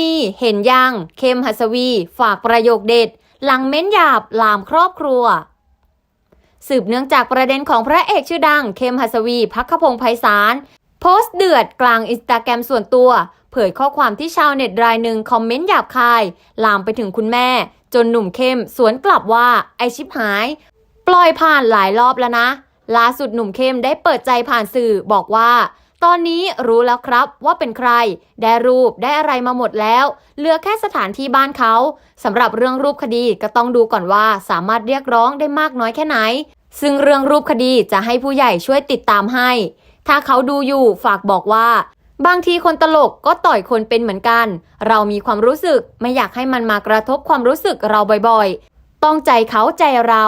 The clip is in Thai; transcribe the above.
ณีเห็นยังเคมหัสวี ฝากประโยคเด็ด หลังเม้นหยาบลามครอบครัว สืบเนื่องจากประเด็นของพระเอกชื่อดัง เคมหัสวีพักขพงศ์ไพศาลโพสต์เดือดกลางอินสตาแกรมส่วนตัว เผยข้อความที่ชาวเน็ตรายหนึ่งคอมเมนต์หยาบคาย ลามไปถึงคุณแม่ จนหนุ่มเข้มสวนกลับว่าไอชิบหาย ปล่อยผ่านหลายรอบแล้วนะล่าสุดหนุ่มเข้มได้เปิดใจผ่านสื่อบอกว่า ตอนนี้รู้แล้วครับว่าเป็นใคร ได้รูปได้อะไรมาหมดแล้ว เหลือแค่สถานที่บ้านเขาสำหรับเรื่องรูปคดีก็ต้องดูก่อนว่าสามารถเรียกร้องได้มากน้อยแค่ไหน ซึ่งเรื่องรูปคดีจะให้ผู้ใหญ่ช่วยติดตามให้ ถ้าเขาดูอยู่ฝากบอกว่า บางทีคนตลกก็ต่อยคนเป็นเหมือนกัน เรามีความรู้สึกไม่อยากให้มันมากระทบความรู้สึกเราบ่อยๆ ต้องใจเขาใจเรา